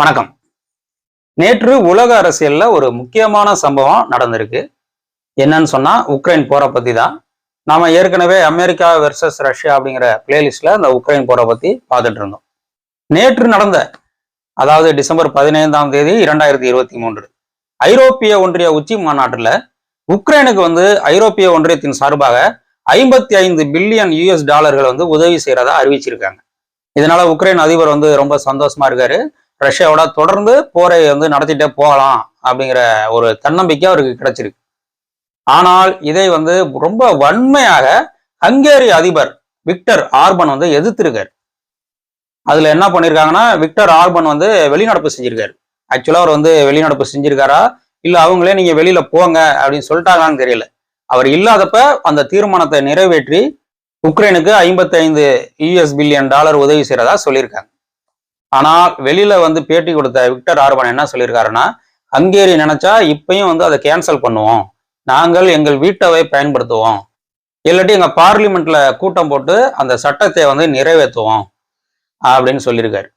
வணக்கம். நேற்று உலக அரசியல்ல ஒரு முக்கியமான சம்பவம் நடந்திருக்கு. என்னன்னு சொன்னா உக்ரைன் போரை பத்தி தான் நாம ஏற்கனவே அமெரிக்கா வெர்சஸ் ரஷ்யா அப்படிங்கிற பிளேலிஸ்ட்ல அந்த உக்ரைன் போரை பத்தி பார்த்துட்டு இருந்தோம். நேற்று நடந்த அதாவது டிசம்பர் பதினைந்தாம் தேதி இரண்டாயிரத்தி இருபத்தி மூன்று ஐரோப்பிய ஒன்றிய உச்சி மாநாட்டில் உக்ரைனுக்கு வந்து ஐரோப்பிய ஒன்றியத்தின் சார்பாக ஐம்பத்தி ஐந்து பில்லியன் யூஎஸ் டாலர்கள் வந்து உதவி செய்யறதா அறிவிச்சிருக்காங்க. இதனால உக்ரைன் அதிபர் வந்து ரொம்ப சந்தோஷமா இருக்காரு. ரஷ்யாவோட தொடர்ந்து போரை வந்து நடத்திட்டே போகலாம் அப்படிங்கிற ஒரு தன்னம்பிக்கை அவருக்கு கிடைச்சிருக்கு. ஆனால் இதை வந்து ரொம்ப வன்மையாக ஹங்கேரி அதிபர் விக்டர் ஆர்பன் வந்து எதிர்த்திருக்கார். அதுல என்ன பண்ணியிருக்காங்கன்னா விக்டர் ஆர்பன் வந்து வெளிநடப்பு செஞ்சிருக்காரு. ஆக்சுவலா அவர் வந்து வெளிநடப்பு செஞ்சிருக்காரா? இல்ல அவங்களே நீங்க வெளியில போங்க அப்படின்னு சொல்லிட்டாங்களான்னு தெரியல. அவர் இல்லாதப்ப அந்த தீர்மானத்தை நிறைவேற்றி உக்ரைனுக்கு ஐம்பத்தி ஐந்து யூஎஸ் பில்லியன் டாலர் உதவி செய்யறதா சொல்லியிருக்காங்க. ஆனால் வெளியில வந்து பேட்டி கொடுத்த விக்டர் ஆர்பன் என்ன சொல்லியிருக்காருன்னா ஹங்கேரி நினைச்சா இப்பயும் வந்து அதை கேன்சல் பண்ணுவோம். நாங்கள் எங்கள் வீட்டவை பயன்படுத்துவோம். இல்லாட்டி எங்க பார்லிமெண்ட்ல கூட்டம் போட்டு அந்த சட்டத்தை வந்து நிறைவேற்றுவோம் அப்படின்னு சொல்லியிருக்காரு.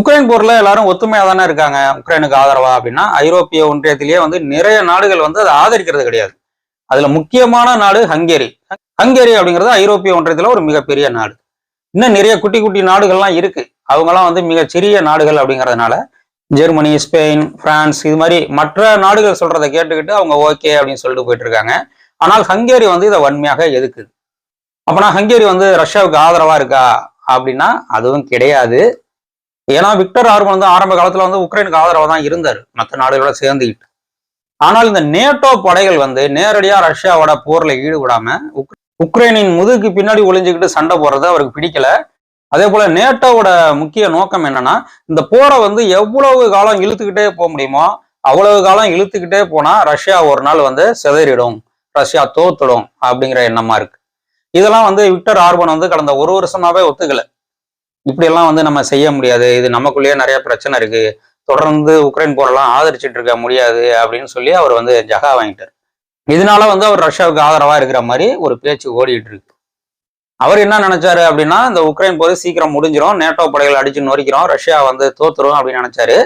உக்ரைன் போர்ல எல்லாரும் ஒத்துமையா தானே இருக்காங்க. உக்ரைனுக்கு ஆதரவா அப்படின்னா ஐரோப்பிய ஒன்றியத்திலேயே வந்து நிறைய நாடுகள் வந்து அதை ஆதரிக்கிறது கிடையாது. அதுல முக்கியமான நாடு ஹங்கேரி. ஹங்கேரி அப்படிங்கிறது ஐரோப்பிய ஒன்றியத்துல ஒரு மிகப்பெரிய நாடு. இன்னும் நிறைய குட்டி குட்டி நாடுகள்லாம் இருக்கு. அவங்கெல்லாம் வந்து மிகச்சிறிய நாடுகள் அப்படிங்கிறதுனால ஜெர்மனி ஸ்பெயின் பிரான்ஸ் இது மாதிரி மற்ற நாடுகள் சொல்றதை கேட்டுக்கிட்டு அவங்க ஓகே அப்படின்னு சொல்லிட்டு போயிட்டு இருக்காங்க ஆனால் ஹங்கேரி வந்து இதை வன்மையாக எதுக்குது அப்பனா ஹங்கேரி வந்து ரஷ்யாவுக்கு ஆதரவா இருக்கா அப்படின்னா அதுவும் கிடையாது. ஏன்னா விக்டர் ஆர்மன் வந்து ஆரம்ப காலத்துல வந்து உக்ரைனுக்கு ஆதரவா தான் இருந்தார் மற்ற நாடுகளோட சேர்ந்துக்கிட்டு ஆனால் இந்த நேட்டோ படைகள் வந்து நேரடியாக ரஷ்யாவோட போர்ல ஈடுபடாம உக்- உக்ரைனின் முதுகுக்கு பின்னாடி ஒளிஞ்சுக்கிட்டு சண்டை போடுறது அவருக்கு பிடிக்கல. அதே போல நேட்டோவோட முக்கிய நோக்கம் என்னன்னா இந்த போரை வந்து எவ்வளவு காலம் இழுத்துக்கிட்டே போக முடியுமோ அவ்வளவு காலம் இழுத்துக்கிட்டே போனா ரஷ்யா ஒரு நாள் வந்து சிதறிடும் ரஷ்யா தோத்துடும் அப்படிங்கிற எண்ணமா இருக்கு. இதெல்லாம் வந்து விக்டர் ஆர்பன் வந்து கடந்த ஒரு வருஷமாவே ஒத்துக்கல. இப்படியெல்லாம் வந்து நம்ம செய்ய முடியாது இது நமக்குள்ளேயே நிறைய பிரச்சனை இருக்கு தொடர்ந்து உக்ரைன் போரெல்லாம் ஆதரிச்சிட்டு இருக்க முடியாது அப்படின்னு சொல்லி அவர் வந்து ஜகா வாங்கிட்டார். இதனால வந்து அவர் ரஷ்யாவுக்கு ஆதரவா இருக்கிற மாதிரி ஒரு பேச்சு ஓடிட்டு இருக்கு. அவர் என்ன நினைச்சாரு அப்படின்னா இந்த உக்ரைன் போது சீக்கிரம் முடிஞ்சிடும் நேட்டோ படைகள் அடிச்சு நொறிக்கிறோம் ரஷ்யா வந்து தோத்துரும் அப்படின்னு நினைச்சாரு.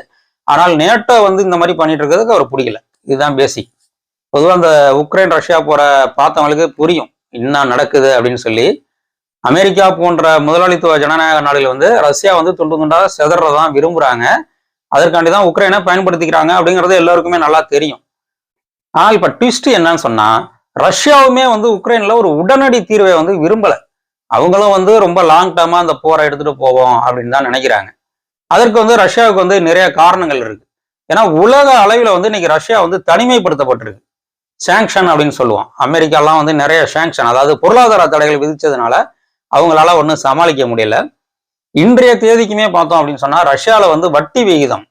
ஆனால் நேட்டோ வந்து இந்த மாதிரி பண்ணிட்டு இருக்கிறதுக்கு அவர் பிடிக்கல இதுதான் பேசிக் பொதுவாக அந்த உக்ரைன் ரஷ்யா போற பார்த்தவங்களுக்கு புரியும். என்ன நடக்குது அப்படின்னு சொல்லி. அமெரிக்கா போன்ற முதலாளித்துவ ஜனநாயக நாடுகள் வந்து ரஷ்யா வந்து துண்டு துண்டா செதறதான் விரும்புறாங்க. அதற்காண்டி தான் உக்ரைனை பயன்படுத்திக்கிறாங்க அப்படிங்கிறது எல்லாருக்குமே நல்லா தெரியும். ஆனால் இப்போ ட்விஸ்ட் என்னன்னு சொன்னா ரஷ்யாவுமே வந்து உக்ரைன்ல ஒரு உடனடி தீர்வை வந்து விரும்பலை. அவங்களும் வந்து ரொம்ப லாங் டேர்மா அந்த போரை எடுத்துட்டு போவோம் அப்படின்னு தான் நினைக்கிறாங்க. அதற்கு வந்து ரஷ்யாவுக்கு வந்து நிறைய காரணங்கள் இருக்கு. ஏன்னா உலக அளவில் வந்து இன்னைக்கு ரஷ்யா வந்து தனிமைப்படுத்தப்பட்டிருக்கு. சாங்ஷன் அப்படின்னு சொல்லுவோம். அமெரிக்காலாம் வந்து நிறைய சாங்ஷன் அதாவது பொருளாதார தடைகள் விதிச்சதுனால அவங்களால ஒன்றும் சமாளிக்க முடியல. இன்றைய தேதிக்குமே பார்த்தோம் அப்படின்னு சொன்னால் ரஷ்யாவில் வந்து வட்டி விகிதம்.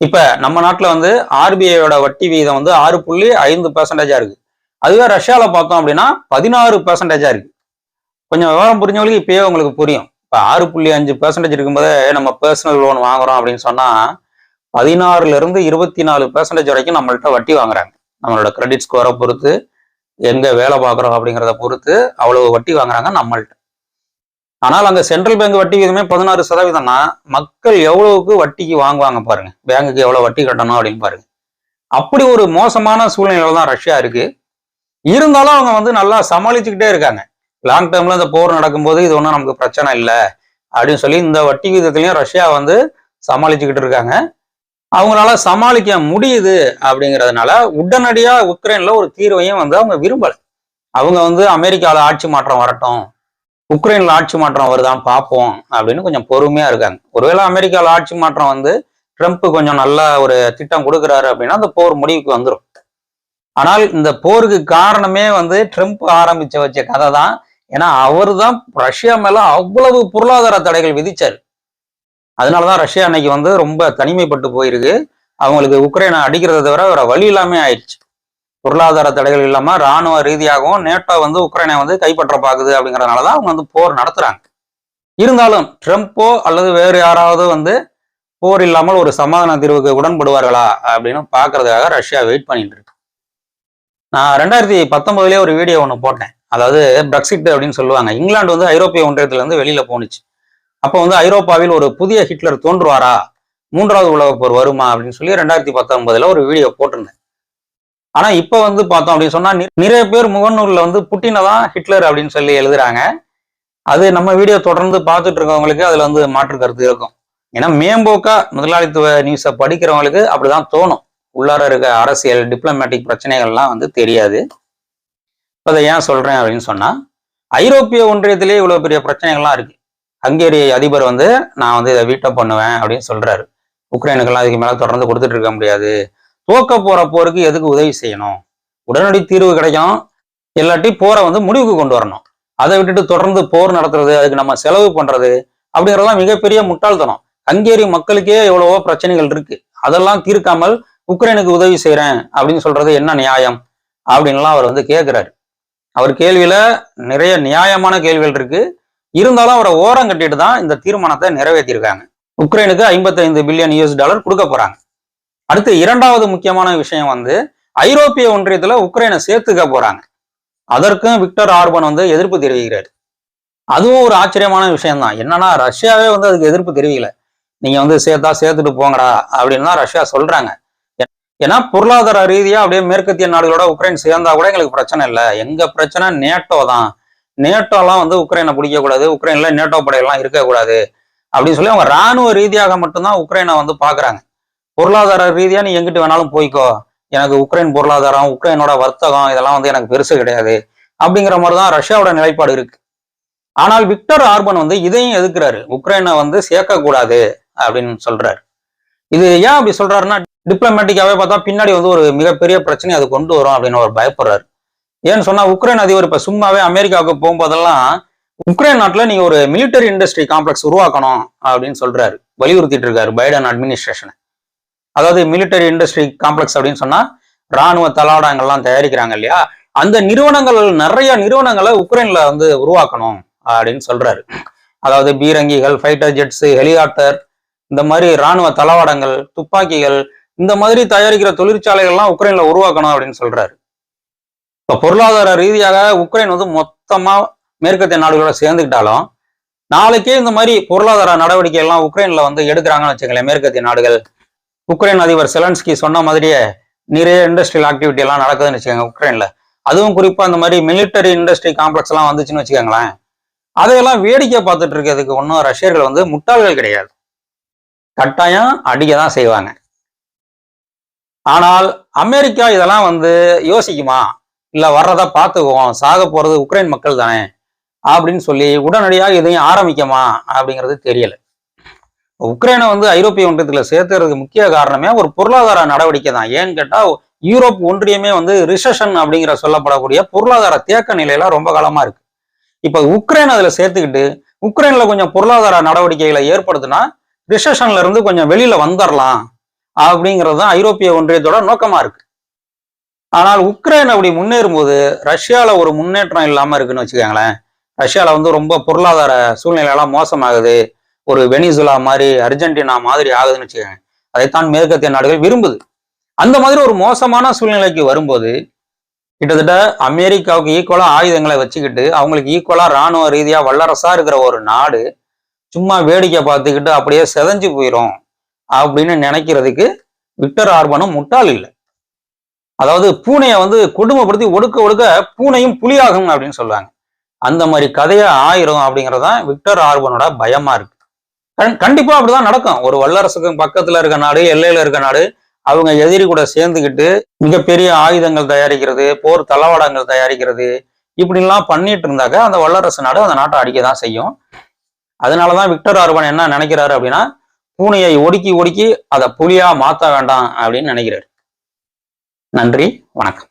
இப்போ நம்ம நாட்டில் வந்து ஆர்பிஐயோட வட்டி விகிதம் வந்து ஆறு புள்ளி ஐந்து பெர்சன்டேஜாக இருக்குது அதுவே ரஷ்யாவில் பார்த்தோம் அப்படின்னா பதினாறு பர்சன்டேஜாக இருக்குது கொஞ்சம் விவரம் புரிஞ்சவங்களுக்கு இப்பயே உங்களுக்கு புரியும். இப்போ ஆறு புள்ளி அஞ்சு பெர்சன்டேஜ் இருக்கும்போதே நம்ம பர்சனல் லோன் வாங்குறோம் அப்படின்னு சொன்னால் பதினாறுல இருந்து இருபத்தி நாலு பெர்சன்டேஜ் வரைக்கும் நம்மள்ட்ட வட்டி வாங்குறாங்க. நம்மளோட கிரெடிட் ஸ்கோரை பொறுத்து எங்கே வேலை பார்க்குறோம் அப்படிங்கிறத பொறுத்து அவ்வளவு வட்டி வாங்குறாங்க நம்மள்ட்ட. ஆனால் அங்கே சென்ட்ரல் பேங்க் வட்டி விகிதமே பதினாறு சதவீதம்னா மக்கள் எவ்வளவுக்கு வட்டிக்கு வாங்குவாங்க பாருங்க. பேங்குக்கு எவ்வளோ வட்டி கட்டணும் அப்படின்னு பாருங்க. அப்படி ஒரு மோசமான சூழ்நிலையில தான் ரஷ்யா இருக்கு. இருந்தாலும் அவங்க வந்து நல்லா சமாளிச்சுக்கிட்டே இருக்காங்க. லாங் டேர்ம்ல இந்த போர் நடக்கும்போது இது ஒன்றும் நமக்கு பிரச்சனை இல்லை. அப்படின்னு சொல்லி இந்த வட்டி விதத்துலையும் ரஷ்யா வந்து சமாளிச்சுக்கிட்டு இருக்காங்க. அவங்களால சமாளிக்க முடியுது அப்படிங்கிறதுனால உடனடியா உக்ரைன்ல ஒரு தீர்வையும் வந்து அவங்க விரும்பலை. அவங்க வந்து அமெரிக்காவில் ஆட்சி மாற்றம் வரட்டும் உக்ரைன்ல ஆட்சி மாற்றம் வருதான் பார்ப்போம் அப்படின்னு கொஞ்சம் பொறுமையா இருக்காங்க. ஒருவேளை அமெரிக்காவில் ஆட்சி மாற்றம் வந்து ட்ரம்ப் கொஞ்சம் நல்ல ஒரு திட்டம் கொடுக்குறாரு அப்படின்னா அந்த போர் முடிவுக்கு வந்துடும் ஆனால் இந்த போருக்கு காரணமே வந்து ட்ரம்ப் ஆரம்பிச்ச வச்ச கதை தான் ஏன்னா அவர் தான் ரஷ்யா மேல அவ்வளவு பொருளாதார தடைகள் விதிச்சார். அதனாலதான் ரஷ்யா அன்னைக்கு வந்து ரொம்ப தனிமைப்பட்டு போயிருக்கு. அவங்களுக்கு உக்ரைனை அடிக்கிறத தவிர வேற வழி இல்லாம ஆயிடுச்சு. பொருளாதார தடைகள் இல்லாம ராணுவ ரீதியாகவும் நேட்டோ வந்து உக்ரைனை வந்து கைப்பற்ற பாக்குது அப்படிங்கறதுனாலதான் அவங்க வந்து போர் நடத்துறாங்க. இருந்தாலும் ட்ரம்ப்போ அல்லது வேறு யாராவது வந்து போர் இல்லாமல் ஒரு சமாதான தீர்வுக்கு உடன்படுவார்களா அப்படின்னு பாக்குறதுக்காக ரஷ்யா வெயிட் பண்ணிட்டு இருக்கு. நான் ரெண்டாயிரத்தி பத்தொன்பதுலயே ஒரு வீடியோ ஒன்று போட்டேன். அதாவது பிரெக்சிட் அப்படின்னு சொல்லுவாங்க. இங்கிலாந்து வந்து ஐரோப்பிய ஒன்றியத்திலேருந்து வெளியில் வெளியில போணுச்சு. அப்போ வந்து ஐரோப்பாவில் ஒரு புதிய ஹிட்லர் தோன்றுவாரா? மூன்றாவது உலகப் போர் வருமா? அப்படின்னு சொல்லி ரெண்டாயிரத்தி பத்தொன்பதுல ஒரு வீடியோ போட்டிருந்தேன். ஆனா இப்ப வந்து பார்த்தோம் அப்படின்னு சொன்னா நிறைய பேர் முகநூல்ல வந்து புட்டினை தான் ஹிட்லர் அப்படின்னு சொல்லி எழுதுறாங்க. அது நம்ம வீடியோ தொடர்ந்து பார்த்துட்டு இருக்கவங்களுக்கு அதுல வந்து மாற்று கருத்து இருக்கும். ஏன்னா மேம்போக்கா முதலாளித்துவ நியூஸை படிக்கிறவங்களுக்கு அப்படிதான் தோணும். உள்ளார இருக்க அரசியல் டிப்ளமேட்டிக் பிரச்சனைகள்லாம் வந்து தெரியாது. இப்போ அதை ஏன் சொல்றேன் அப்படின்னு சொன்னா ஐரோப்பிய ஒன்றியத்திலே இவ்வளவு பெரிய பிரச்சனைகள்லாம் இருக்கு. ஹங்கேரி அதிபர் வந்து நான் வந்து இதை வீட்டை பண்ணுவேன் அப்படின்னு சொல்றாரு. உக்ரைனுக்கெல்லாம் அதுக்கு மேலே தொடர்ந்து கொடுத்துட்டு இருக்க முடியாது. துவக்க போற போருக்கு எதுக்கு உதவி செய்யணும்? உடனடி தீர்வு கிடைக்கும் இல்லாட்டி போரை வந்து முடிவுக்கு கொண்டு வரணும். அதை விட்டுட்டு தொடர்ந்து போர் நடத்துறது அதுக்கு நம்ம செலவு பண்றது அப்படிங்கிறதெல்லாம் மிகப்பெரிய முட்டாள்தனம். ஹங்கேரி மக்களுக்கே எவ்வளவோ பிரச்சனைகள் இருக்கு. அதெல்லாம் தீர்க்காமல் உக்ரைனுக்கு உதவி செய்கிறேன் அப்படின்னு சொல்றது என்ன நியாயம்? அப்படின்லாம் அவர் வந்து கேட்குறாரு அவர் கேள்வியில நிறைய நியாயமான கேள்விகள் இருக்கு. இருந்தாலும் அவரை ஓரம் கட்டிட்டு தான் இந்த தீர்மானத்தை நிறைவேற்றியிருக்காங்க. உக்ரைனுக்கு 55 பில்லியன் யூஎஸ் டாலர் கொடுக்க போறாங்க. அடுத்து இரண்டாவது முக்கியமான விஷயம் வந்து ஐரோப்பிய ஒன்றியத்துல உக்ரைனை சேர்த்துக்க போறாங்க. அதற்கும் விக்டர் ஆர்பன் வந்து எதிர்ப்பு தெரிவிக்கிறார். அதுவும் ஒரு ஆச்சரியமான விஷயம்தான் என்னன்னா ரஷ்யாவே வந்து அதுக்கு எதிர்ப்பு தெரிவிக்கல. நீங்க வந்து சேர்த்தா சேர்த்துட்டு போங்கடா அப்படின்னு தான் ரஷ்யா சொல்றாங்க. ஏன்னா பொருளாதார ரீதியா அப்படியே மேற்கத்திய நாடுகளோட உக்ரைன் சேர்ந்தா கூட எங்களுக்கு பிரச்சனை இல்லை. எங்க பிரச்சனை? நேட்டோ தான். நேட்டோலாம் வந்து உக்ரைனை பிடிக்கக்கூடாது. உக்ரைன்ல நேட்டோ படையெல்லாம் இருக்கக்கூடாது. அப்படின்னு சொல்லி அவங்க ராணுவ ரீதியாக மட்டும்தான் உக்ரைனை வந்து பாக்குறாங்க. பொருளாதார ரீதியா நீ எங்கிட்டு வேணாலும் போய்க்கோ. எனக்கு உக்ரைன் பொருளாதாரம் உக்ரைனோட வர்த்தகம் இதெல்லாம் வந்து எனக்கு பெருசு கிடையாது. அப்படிங்கிற மாதிரி தான் ரஷ்யாவோட நிலைப்பாடு இருக்கு. ஆனால் விக்டர் ஆர்பன் வந்து இதையும் எதுக்குறாரு உக்ரைனை வந்து சேர்க்கக்கூடாது அப்படின்னு சொல்றாரு. இது ஏன் அப்படி சொல்றாருன்னா டிப்ளமேட்டிக்காவே பார்த்தா பின்னாடி வந்து ஒரு மிகப்பெரிய பிரச்சனை அது கொண்டு வரும் அப்படின்னு அவர் பயப்படுறாரு. ஏன்னு சொன்னா உக்ரைன் அதிபர் இப்ப சும்மாவே அமெரிக்காவுக்கு போகும்போதெல்லாம் உக்ரைன் நாட்டுல நீங்க ஒரு மிலிட்டரி இண்டஸ்ட்ரி காம்ப்ளெக்ஸ் உருவாக்கணும் அப்படின்னு சொல்றாரு. வலியுறுத்திட்டு இருக்காரு பைடன் அட்மினிஸ்ட்ரேஷனை அதாவது மிலிட்டரி இண்டஸ்ட்ரி காம்ப்ளெக்ஸ் அப்படின்னு சொன்னா ராணுவ தளவாடங்கள்லாம் தயாரிக்கிறாங்க இல்லையா? அந்த நிறுவனங்கள் நிறைய நிறுவனங்களை உக்ரைன்ல வந்து உருவாக்கணும் அப்படின்னு சொல்றாரு. அதாவது பீரங்கிகள் ஃபைட்டர் ஜெட்ஸ் ஹெலிகாப்டர் இந்த மாதிரி ராணுவ தளவாடங்கள் துப்பாக்கிகள் இந்த மாதிரி தயாரிக்கிற தொழிற்சாலைகள்லாம் உக்ரைன்ல உருவாக்கணும் அப்படின்னு சொல்றாரு. இப்போ பொருளாதார ரீதியாக உக்ரைன் வந்து மொத்தமா மேற்கத்திய நாடுகளோட சேர்ந்துக்கிட்டாலும் நாளைக்கே இந்த மாதிரி பொருளாதார நடவடிக்கை எல்லாம் உக்ரைன்ல வந்து எடுக்கிறாங்கன்னு வச்சுங்களேன் மேற்கத்திய நாடுகள். உக்ரைன் அதிபர் செலன்ஸ்கி சொன்ன மாதிரியே நிறைய இண்டஸ்ட்ரியல் ஆக்டிவிட்டி எல்லாம் நடக்குதுன்னு வச்சுக்கோங்க உக்ரைன்ல. அதுவும் குறிப்பா இந்த மாதிரி மிலிட்டரி இண்டஸ்ட்ரி காம்ப்ளெக்ஸ் எல்லாம் வந்துச்சுன்னு வச்சுக்கோங்களேன். அதையெல்லாம் வேடிக்கை பார்த்துட்டு இருக்கிறதுக்கு ஒன்றும் ரஷ்யர்கள் வந்து முட்டாள்கள் கிடையாது. கட்டாயம் அடிக்க தான் செய்வாங்க. ஆனால் அமெரிக்கா இதெல்லாம் வந்து யோசிக்குமா? இல்லை வர்றதை பார்த்துக்குவோம். சாக போகிறது உக்ரைன் மக்கள் தானே? அப்படின்னு சொல்லி உடனடியாக இதையும் ஆரம்பிக்குமா? அப்படிங்கிறது தெரியல. உக்ரைனை வந்து ஐரோப்பிய ஒன்றியத்தில் சேர்த்துறதுக்கு முக்கிய காரணமே ஒரு பொருளாதார நடவடிக்கை தான். ஏன்னு கேட்டால் யூரோப் ஒன்றியமே வந்து ரிசஷன் அப்படிங்கிற சொல்லப்படக்கூடிய பொருளாதார தேக்க நிலையில ரொம்ப காலமாக இருக்கு. இப்போ உக்ரைன் அதில் சேர்த்துக்கிட்டு உக்ரைனில் கொஞ்சம் பொருளாதார நடவடிக்கைகளை ஏற்படுத்தினா ரிசஷன்ல இருந்து கொஞ்சம் வெளியில வந்துடலாம் அப்படிங்கிறது தான் ஐரோப்பிய ஒன்றியத்தோட நோக்கமா இருக்கு. ஆனால் உக்ரைன் அப்படி முன்னேறும் போது ரஷ்யால ஒரு முன்னேற்றம் இல்லாம இருக்குன்னு வச்சுக்கோங்களேன். ரஷ்யாவில் வந்து ரொம்ப பொருளாதார சூழ்நிலையெல்லாம் மோசமாகுது. ஒரு வெனிசுலா மாதிரி அர்ஜென்டினா மாதிரி ஆகுதுன்னு வச்சுக்கோங்க. அதைத்தான் மேற்கத்திய நாடுகள் விரும்புது. அந்த மாதிரி ஒரு மோசமான சூழ்நிலைக்கு வரும்போது கிட்டத்தட்ட அமெரிக்காவுக்கு ஈக்குவலாக ஆயுதங்களை வச்சுக்கிட்டு அவங்களுக்கு ஈக்குவலாக இராணுவ ரீதியாக வல்லரசாக இருக்கிற ஒரு நாடு சும்மா வேடிக்கை பார்த்துக்கிட்டு அப்படியே செதஞ்சு போயிடும் அப்படின்னு நினைக்கிறதுக்கு விக்டர் ஆர்பனும் முட்டாள் இல்லை. அதாவது பூனையை வந்து கொடுமைப்படுத்தி ஒடுக்க ஒடுக்க பூனையும் புலியாகும் அப்படின்னு சொல்லுவாங்க அந்த மாதிரி கதையா ஆயிரும் அப்படிங்கறதுதான் விக்டர் ஆர்பனோட பயமா இருக்கு. கண்டிப்பா அப்படிதான் நடக்கும். ஒரு வல்லரசுக்கு பக்கத்துல இருக்க நாடு எல்லையில இருக்க நாடு அவங்க எதிரி கூட சேர்ந்துக்கிட்டு மிகப்பெரிய ஆயுதங்கள் தயாரிக்கிறது போர் தளவாடங்கள் தயாரிக்கிறது இப்படிலாம் பண்ணிட்டு இருந்தாக்க அந்த வல்லரசு நாடு அந்த நாட்டை அடிக்க தான் செய்யும். அதனாலதான் விக்டர் ஆர்பன் என்ன நினைக்கிறாரு அப்படின்னா பூனையை ஒடுக்கி ஒடுக்கி அதை புலியா மாத்த வேண்டாம் அப்படின்னு நினைக்கிறாரு. நன்றி வணக்கம்.